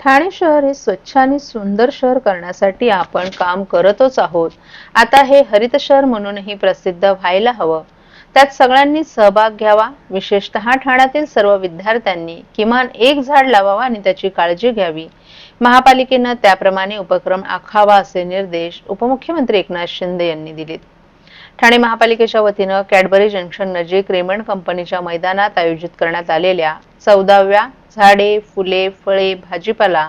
ठाणे शहर हे स्वच्छ आणि सुंदर शहर करण्यासाठी आपण काम करतच आहोत. आता हे हरित शहर म्हणूनही प्रसिद्ध व्हायला हवं. त्यात सगळ्यांनी सहभाग घ्यावा. विशेषतः ठाण्यातील सर्व विद्यार्थ्यांनी किमान एक झाड लावावा आणि त्याची काळजी घ्यावी. महापालिकेनं त्याप्रमाणे उपक्रम आखावा असे निर्देश उपमुख्यमंत्री एकनाथ शिंदे यांनी दिलेत. ठाणे महापालिकेच्या वतीनं कॅडबरी जंक्शन नजीक रेमंड कंपनीच्या मैदानात आयोजित करण्यात आलेल्या चौदाव्या झाडे फुले फळे भाजीपाला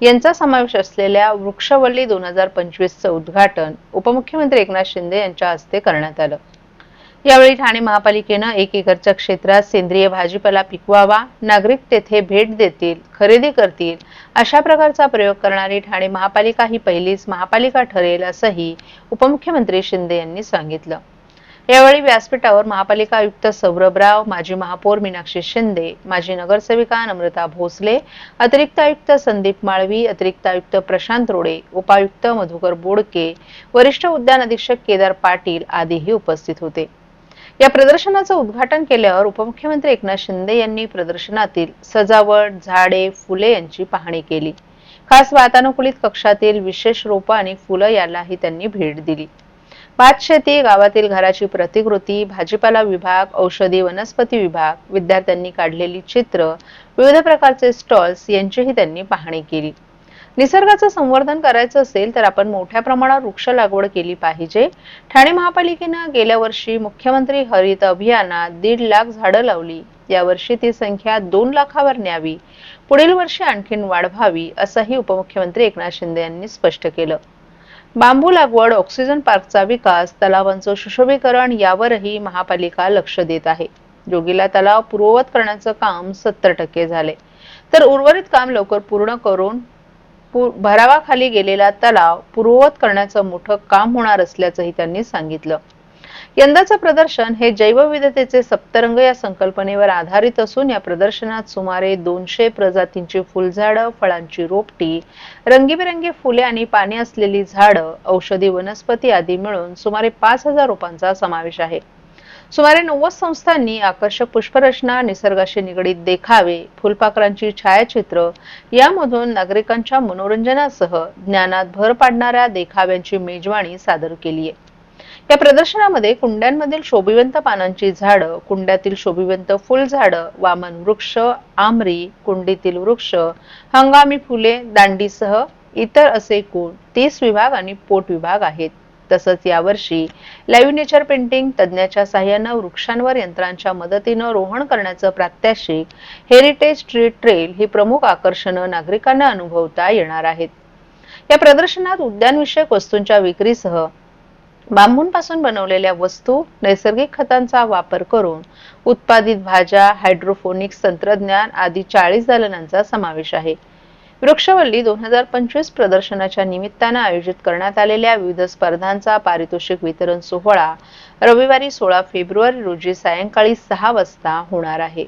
यांचा समावेश असलेल्या वृक्षवल्ली दोन हजार पंचवीसचं उद्घाटन उपमुख्यमंत्री एकनाथ शिंदे यांच्या हस्ते करण्यात आलं. यावेळी ठाणे महापालिकेनं एक एकरच्या क्षेत्रात सेंद्रिय भाजीपाला पिकवावा नागरिक तेथे भेट देतील खरेदी करतील अशा प्रकारचा प्रयोग करणारी ठाणे महापालिका ही पहिलीच महापालिका ठरेल असंही उपमुख्यमंत्री शिंदे यांनी सांगितलं. यावेळी व्यासपीठावर महापालिका आयुक्त सौरभराव माजी महापौर मीनाक्षी शिंदे माजी नगरसेविका नम्रता भोसले अतिरिक्त आयुक्त संदीप माळवी अतिरिक्त आयुक्त प्रशांत रोडे उपायुक्त मधुकर बोडके वरिष्ठ उद्यान अधीक्षक केदार पाटील आदीही उपस्थित होते. या प्रदर्शनाचं उद्घाटन केल्यावर उपमुख्यमंत्री एकनाथ शिंदे यांनी प्रदर्शनातील सजावट झाडे फुले यांची पाहणी केली. खास वातानुकूलित कक्षातील विशेष रोपं आणि फुलं यालाही त्यांनी भेट दिली. भात शेती गावातील घराची प्रतिकृती भाजीपाला विभाग औषधी वनस्पती विभाग विद्यार्थ्यांनी काढलेली चित्र विविध प्रकारचे स्टॉल्स यांचीही त्यांनी पाहणी केली. निसर्गाचं संवर्धन करायचं असेल तर आपण मोठ्या प्रमाणात वृक्ष लागवड केली पाहिजे. ठाणे महापालिकेनं गेल्या वर्षी मुख्यमंत्री हरित अभियानात दीड लाख झाडं लावली. यावर्षी ती संख्या दोन लाखावर न्यावी. पुढील वर्षी आणखीन वाढवावी असंही उपमुख्यमंत्री एकनाथ शिंदे यांनी स्पष्ट केलं. बांबू लागवड ऑक्सिजन पार्कचा विकास तलावांचं सुशोभीकरण यावरही महापालिका लक्ष देत आहे. जोगीला तलाव पूर्ववत करण्याचं काम सत्तर टक्के झाले. तर उर्वरित काम लवकर पूर्ण करून भरावाखाली गेलेला तलाव पूर्ववत करण्याचं मोठं काम होणार असल्याचंही त्यांनी सांगितलं. यंदाचं प्रदर्शन हे जैवविधतेचे सप्तरंग या संकल्पनेवर आधारित असून या प्रदर्शनात सुमारे दोनशे प्रजातींची फुलझाडं फळांची रोपटी रंगीबेरंगी फुले आणि पाने असलेली झाडं औषधी वनस्पती आदी मिळून सुमारे पाच हजार रोपांचा समावेश आहे. सुमारे नव्वद संस्थांनी आकर्षक पुष्परचना निसर्गाशी निगडीत देखावे फुलपाखरांची छायाचित्र यामधून नागरिकांच्या मनोरंजनासह ज्ञानात भर पाडणाऱ्या देखाव्यांची मेजवाणी सादर केली आहे या प्रदर्शनामध्ये कुंड्यांमधील शोभिवंत पानांची झाडं कुंड्यातील शोभिवंत फुलझाडं वामन वृक्ष आमरी कुंडीतील वृक्ष हंगामी फुले दांडीसह इतर असे एकूण तीस विभाग आणि पोट विभाग आहेत. तसंच यावर्षी लाईव्ह नेचर पेंटिंग तज्ज्ञाच्या सहाय्यानं वृक्षांवर यंत्रांच्या मदतीनं रोहण करण्याचं प्रात्याशिक हेरिटेज ट्री ट्रेल ही प्रमुख आकर्षणं नागरिकांना अनुभवता येणार आहेत. या प्रदर्शनात उद्यानविषयक वस्तूंच्या विक्रीसह बांबूंपासून बनवलेल्या वस्तू नैसर्गिक खतांचा वापर करून उत्पादित भाज्या हायड्रोफोनिक्स तंत्रज्ञान आदी चाळीस दालनांचा समावेश आहे. वृक्षवल्ली दोन हजार पंचवीस प्रदर्शनाच्या निमित्तानं आयोजित करण्यात आलेल्या विविध स्पर्धांचा पारितोषिक वितरण सोहळा रविवारी सोळा फेब्रुवारी रोजी सायंकाळी सहा वाजता होणार आहे.